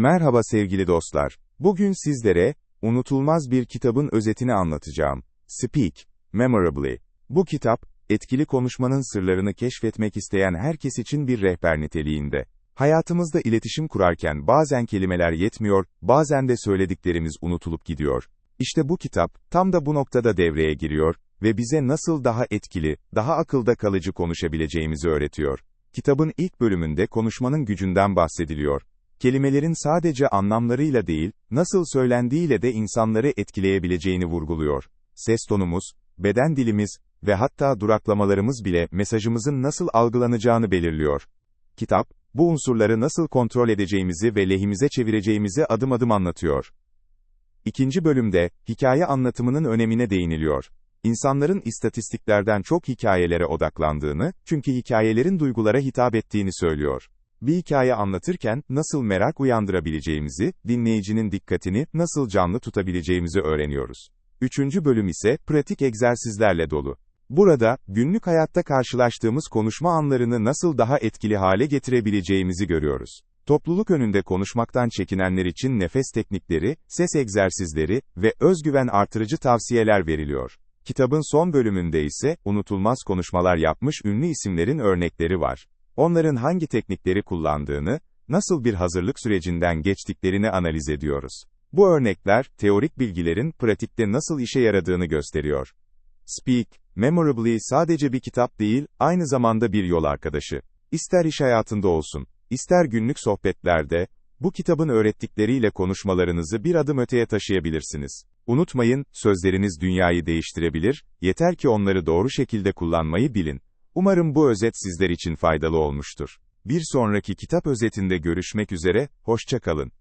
Merhaba sevgili dostlar. Bugün sizlere, unutulmaz bir kitabın özetini anlatacağım. Speak, Memorably. Bu kitap, etkili konuşmanın sırlarını keşfetmek isteyen herkes için bir rehber niteliğinde. Hayatımızda iletişim kurarken bazen kelimeler yetmiyor, bazen de söylediklerimiz unutulup gidiyor. İşte bu kitap, tam da bu noktada devreye giriyor ve bize nasıl daha etkili, daha akılda kalıcı konuşabileceğimizi öğretiyor. Kitabın ilk bölümünde konuşmanın gücünden bahsediliyor. Kelimelerin sadece anlamlarıyla değil, nasıl söylendiğiyle de insanları etkileyebileceğini vurguluyor. Ses tonumuz, beden dilimiz ve hatta duraklamalarımız bile mesajımızın nasıl algılanacağını belirliyor. Kitap, bu unsurları nasıl kontrol edeceğimizi ve lehimize çevireceğimizi adım adım anlatıyor. İkinci bölümde, hikaye anlatımının önemine değiniliyor. İnsanların istatistiklerden çok hikayelere odaklandığını, çünkü hikayelerin duygulara hitap ettiğini söylüyor. Bir hikaye anlatırken, nasıl merak uyandırabileceğimizi, dinleyicinin dikkatini, nasıl canlı tutabileceğimizi öğreniyoruz. Üçüncü bölüm ise, pratik egzersizlerle dolu. Burada, günlük hayatta karşılaştığımız konuşma anlarını nasıl daha etkili hale getirebileceğimizi görüyoruz. Topluluk önünde konuşmaktan çekinenler için nefes teknikleri, ses egzersizleri ve özgüven artırıcı tavsiyeler veriliyor. Kitabın son bölümünde ise, unutulmaz konuşmalar yapmış ünlü isimlerin örnekleri var. Onların hangi teknikleri kullandığını, nasıl bir hazırlık sürecinden geçtiklerini analiz ediyoruz. Bu örnekler, teorik bilgilerin pratikte nasıl işe yaradığını gösteriyor. Speak, Memorably sadece bir kitap değil, aynı zamanda bir yol arkadaşı. İster iş hayatında olsun, ister günlük sohbetlerde, bu kitabın öğrettikleriyle konuşmalarınızı bir adım öteye taşıyabilirsiniz. Unutmayın, sözleriniz dünyayı değiştirebilir, yeter ki onları doğru şekilde kullanmayı bilin. Umarım bu özet sizler için faydalı olmuştur. Bir sonraki kitap özetinde görüşmek üzere, hoşça kalın.